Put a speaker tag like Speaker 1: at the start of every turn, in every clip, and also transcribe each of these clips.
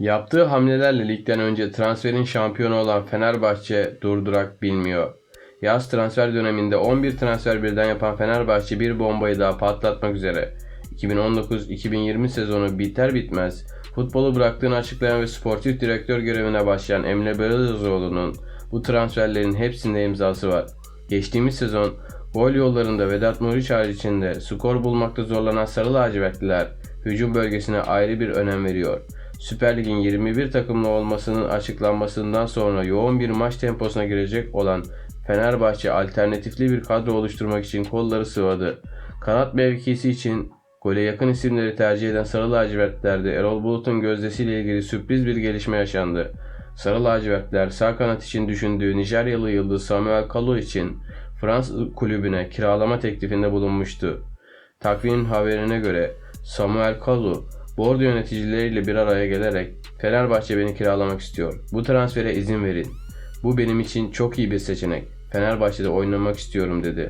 Speaker 1: Yaptığı hamlelerle ligden önce transferin şampiyonu olan Fenerbahçe durdurak bilmiyor. Yaz transfer döneminde 11 transfer birden yapan Fenerbahçe bir bombayı daha patlatmak üzere. 2019-2020 sezonu biter bitmez futbolu bıraktığını açıklayan ve sportif direktör görevine başlayan Emre Belözoğlu'nun bu transferlerin hepsinde imzası var. Geçtiğimiz sezon gol yollarında Vedat Muriç haricinde skor bulmakta zorlanan Sarı Lacivertliler hücum bölgesine ayrı bir önem veriyor. Süper Lig'in 21 takımlı olmasının açıklanmasından sonra yoğun bir maç temposuna girecek olan Fenerbahçe alternatifli bir kadro oluşturmak için kolları sıvadı. Kanat mevkisi için gole yakın isimleri tercih eden Sarı Lacivertler'de Erol Bulut'un gözdesiyle ilgili sürpriz bir gelişme yaşandı. Sarı lacivertler sağ kanat için düşündüğü Nijeryalı yıldız Samuel Kalu için Fransız kulübüne kiralama teklifinde bulunmuştu. Takvimin haberine göre Samuel Kalu bordo yöneticileriyle bir araya gelerek Fenerbahçe beni kiralamak istiyor. Bu transfere izin verin. Bu benim için çok iyi bir seçenek. Fenerbahçe'de oynamak istiyorum dedi.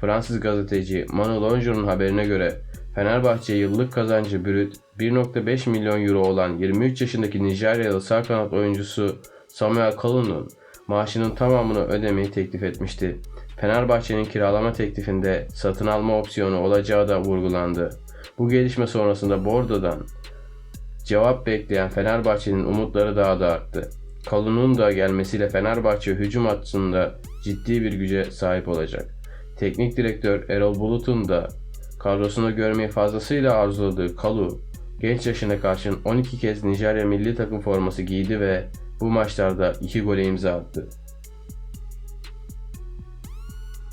Speaker 1: Fransız gazeteci Manu Longeau'nun haberine göre Fenerbahçe yıllık kazancı brüt 1.5 milyon euro olan 23 yaşındaki Nijeryalı sağ kanat oyuncusu Samuel Kalun'un maaşının tamamını ödemeyi teklif etmişti. Fenerbahçe'nin kiralama teklifinde satın alma opsiyonu olacağı da vurgulandı. Bu gelişme sonrasında Bordo'dan cevap bekleyen Fenerbahçe'nin umutları daha da arttı. Kalun'un da gelmesiyle Fenerbahçe hücum hattında ciddi bir güce sahip olacak. Teknik direktör Erol Bulut'un da kadrosunda görmeyi fazlasıyla arzuladığı Kalu, genç yaşına karşın 12 kez Nijerya milli takım forması giydi ve bu maçlarda 2 gole imza attı.